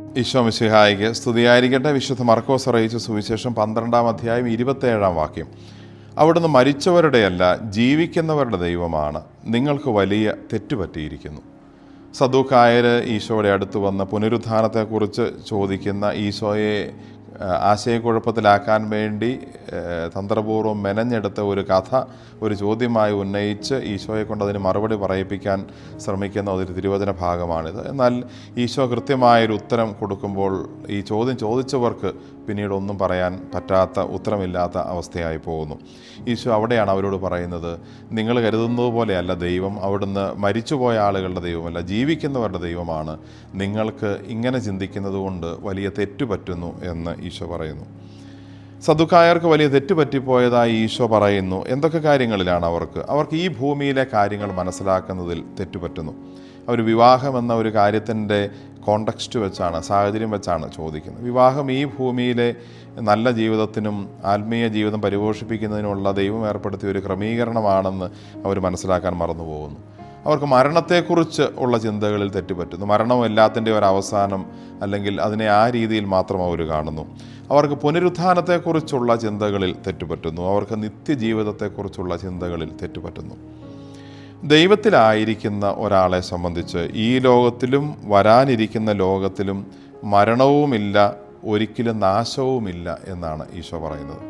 ഈശോ മിശിഹായിക്ക് സ്തുതിയായിരിക്കട്ടെ. വിശുദ്ധ മർക്കോസ് അറിയിച്ച സുവിശേഷം പന്ത്രണ്ടാം അധ്യായം ഇരുപത്തേഴാം വാക്യം. അവിടുന്ന് മരിച്ചവരുടെയല്ല ജീവിക്കുന്നവരുടെ ദൈവമാണ്. നിങ്ങൾക്ക് വലിയ തെറ്റുപറ്റിയിരിക്കുന്നു. സദൂക്കായർ ഈശോയുടെ അടുത്ത് വന്ന് പുനരുദ്ധാനത്തെക്കുറിച്ച് ചോദിക്കുന്ന ഈശോയെ ആശയക്കുഴപ്പത്തിലാക്കാൻ വേണ്ടി തന്ത്രപൂർവം മെനഞ്ഞെടുത്ത ഒരു കഥ ഒരു ചോദ്യമായി ഉന്നയിച്ച് ഈശോയെ കൊണ്ട് അതിന് മറുപടി പറയിപ്പിക്കാൻ ശ്രമിക്കുന്ന ഒരു തിരുവചന ഭാഗമാണിത്. എന്നാൽ ഈശോ കൃത്യമായൊരു ഉത്തരം കൊടുക്കുമ്പോൾ ഈ ചോദ്യം ചോദിച്ചവർക്ക് പിന്നീട് ഒന്നും പറയാൻ പറ്റാത്ത ഉത്തരമില്ലാത്ത അവസ്ഥയായി പോകുന്നു. ഈശോ അവിടെയാണ് അവരോട് പറയുന്നത് നിങ്ങൾ കരുതുന്നത് പോലെയല്ല ദൈവം അവിടുന്ന് മരിച്ചുപോയ ആളുകളുടെ ദൈവമല്ല ജീവിക്കുന്നവരുടെ ദൈവമാണ്. നിങ്ങൾക്ക് ഇങ്ങനെ ചിന്തിക്കുന്നത് കൊണ്ട് വലിയ തെറ്റ് പറ്റുന്നു എന്ന് ഈശോ പറയുന്നു. സദുക്കായർക്ക് വലിയ തെറ്റ് പറ്റിപ്പോയതായി ഈശോ പറയുന്നു. എന്തൊക്കെ കാര്യങ്ങളിലാണ് അവർക്ക്? അവർക്ക് ഈ ഭൂമിയിലെ കാര്യങ്ങൾ മനസ്സിലാക്കുന്നതിൽ തെറ്റുപറ്റുന്നു. അവർ വിവാഹം എന്ന ഒരു കാര്യത്തിന്റെ കോണ്ടക്സ്റ്റ് വെച്ചാണ് സാഹചര്യം വെച്ചാണ് ചോദിക്കുന്നത്. വിവാഹം ഈ ഭൂമിയിലെ നല്ല ജീവിതത്തിനും ആത്മീയ ജീവിതം പരിപോഷിപ്പിക്കുന്നതിനുള്ള ദൈവം ഏർപ്പെടുത്തിയ ഒരു ക്രമീകരണമാണെന്ന് അവർ മനസ്സിലാക്കാൻ മറന്നുപോകുന്നു. അവർക്ക് മരണത്തെക്കുറിച്ച് ഉള്ള ചിന്തകളിൽ തെറ്റുപറ്റുന്നു. മരണം എല്ലാത്തിന്റെ ഒരു അവസാനം അല്ലെങ്കിൽ അതിനെ ആ രീതിയിൽ മാത്രം അവർ കാണുന്നു. അവർക്ക് പുനരുത്ഥാനത്തെക്കുറിച്ചുള്ള ചിന്തകളിൽ തെറ്റുപറ്റുന്നു. അവർക്ക് നിത്യജീവിതത്തെക്കുറിച്ചുള്ള ചിന്തകളിൽ തെറ്റുപറ്റുന്നു. ദൈവത്തിലായിരിക്കുന്ന ഒരാളെ സംബന്ധിച്ച് ഈ ലോകത്തിലും വരാനിരിക്കുന്ന ലോകത്തിലും മരണവുമില്ല ഒരിക്കലും നാശവുമില്ല എന്നാണ് ഈശോ പറയുന്നത്.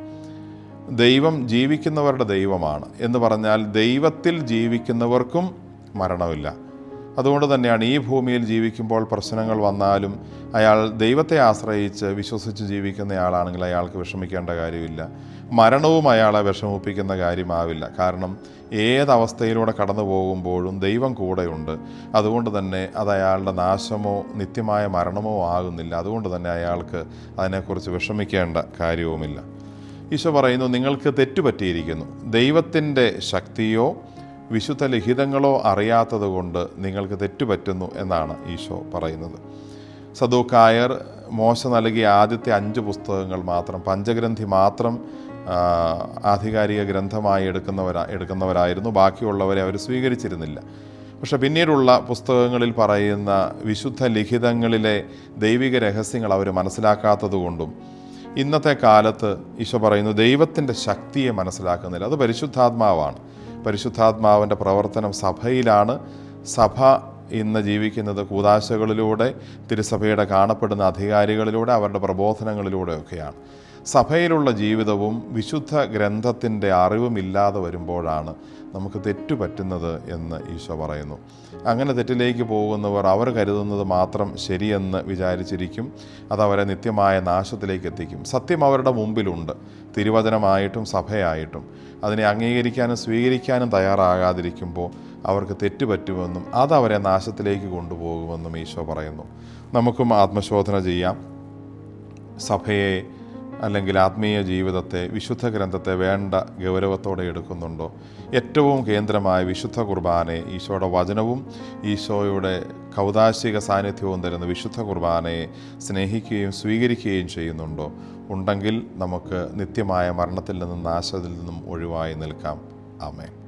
ദൈവം ജീവിക്കുന്നവരുടെ ദൈവമാണ് എന്ന് പറഞ്ഞാൽ ദൈവത്തിൽ ജീവിക്കുന്നവർക്കും മരണമില്ല. അതുകൊണ്ട് തന്നെയാണ് ഈ ഭൂമിയിൽ ജീവിക്കുമ്പോൾ പ്രശ്നങ്ങൾ വന്നാലും അയാൾ ദൈവത്തെ ആശ്രയിച്ച് വിശ്വസിച്ച് ജീവിക്കുന്നയാളാണെങ്കിൽ അയാൾക്ക് വിഷമിക്കേണ്ട കാര്യമില്ല. മരണവും അയാളെ വിഷമിപ്പിക്കുന്ന കാര്യമാവില്ല. കാരണം ഏതവസ്ഥയിലൂടെ കടന്നു പോകുമ്പോഴും ദൈവം കൂടെയുണ്ട്. അതുകൊണ്ട് തന്നെ അത് അയാളുടെ നാശമോ നിത്യമായ മരണമോ ആകുന്നില്ല. അതുകൊണ്ട് തന്നെ അയാൾക്ക് അതിനെക്കുറിച്ച് വിഷമിക്കേണ്ട കാര്യവുമില്ല. ഈശോ പറയുന്നു നിങ്ങൾക്ക് തെറ്റുപറ്റിയിരിക്കുന്നു. ദൈവത്തിന്റെ ശക്തിയോ വിശുദ്ധ ലിഖിതങ്ങളോ അറിയാത്തതുകൊണ്ട് നിങ്ങൾക്ക് തെറ്റുപറ്റുന്നു എന്നാണ് ഈശോ പറയുന്നത്. സദൂക്കായർ മോശ നൽകിയ ആദ്യത്തെ അഞ്ച് പുസ്തകങ്ങൾ മാത്രം പഞ്ചഗ്രന്ഥി മാത്രം ആധികാരിക ഗ്രന്ഥമായി എടുക്കുന്നവരാ എടുക്കുന്നവരായിരുന്നു. ബാക്കിയുള്ളവരെ അവർ സ്വീകരിച്ചിരുന്നില്ല. പക്ഷെ പിന്നീടുള്ള പുസ്തകങ്ങളിൽ പറയുന്ന വിശുദ്ധ ലിഖിതങ്ങളിലെ ദൈവിക രഹസ്യങ്ങൾ അവർ മനസ്സിലാക്കാത്തതുകൊണ്ടും ഇന്നത്തെ കാലത്ത് ഈശോ പറയുന്നു ദൈവത്തിന്റെ ശക്തിയെ മനസ്സിലാക്കുന്നില്ല. അത് പരിശുദ്ധാത്മാവാണ്. പരിശുദ്ധാത്മാവിന്റെ പ്രവർത്തനം സഭയിലാണ്. സഭ ഇന്ന് ജീവിക്കുന്നത് കൂതാശകളിലൂടെ തിരുസഭയുടെ കാണപ്പെടുന്ന അധികാരികളിലൂടെ അവരുടെ പ്രബോധനങ്ങളിലൂടെയൊക്കെയാണ്. സഭയിലുള്ള ജീവിതവും വിശുദ്ധ ഗ്രന്ഥത്തിന്റെ അറിവും ഇല്ലാതെ വരുമ്പോഴാണ് നമുക്ക് തെറ്റു പറ്റുന്നത് എന്ന് ഈശോ പറയുന്നു. അങ്ങനെ തെറ്റിലേക്ക് പോകുന്നവർ അവർ കരുതുന്നത് മാത്രം ശരിയെന്ന് വിചാരിച്ചിരിക്കും. അതവരെ നിത്യമായ നാശത്തിലേക്ക് എത്തിക്കും. സത്യം അവരുടെ മുമ്പിലുണ്ട്. തിരുവചനമായിട്ടും സഭയായിട്ടും. അതിനെ അംഗീകരിക്കാനും സ്വീകരിക്കാനും തയ്യാറാകാതിരിക്കുമ്പോൾ അവർക്ക് തെറ്റുപറ്റുമെന്നും അതവരെ നാശത്തിലേക്ക് കൊണ്ടുപോകുമെന്നും ഈശോ പറയുന്നു. നമുക്കും ആത്മശോധന ചെയ്യാം. സഭയെ അല്ലെങ്കിൽ ആത്മീയ ജീവിതത്തെ വിശുദ്ധ ഗ്രന്ഥത്തെ വേണ്ട ഗൗരവത്തോടെ എടുക്കുന്നുണ്ടോ? ഏറ്റവും കേന്ദ്രമായ വിശുദ്ധ കുർബാനയെ ഈശോയുടെ വചനവും ഈശോയുടെ കൗതാശിക സാന്നിധ്യവും തരുന്ന വിശുദ്ധ കുർബാനയെ സ്നേഹിക്കുകയും സ്വീകരിക്കുകയും ചെയ്യുന്നുണ്ടോ? ഉണ്ടെങ്കിൽ നമുക്ക് നിത്യമായ മരണത്തിൽ നിന്നും നാശത്തിൽ നിന്നും ഒഴിവായി നിൽക്കാം. ആമേൻ.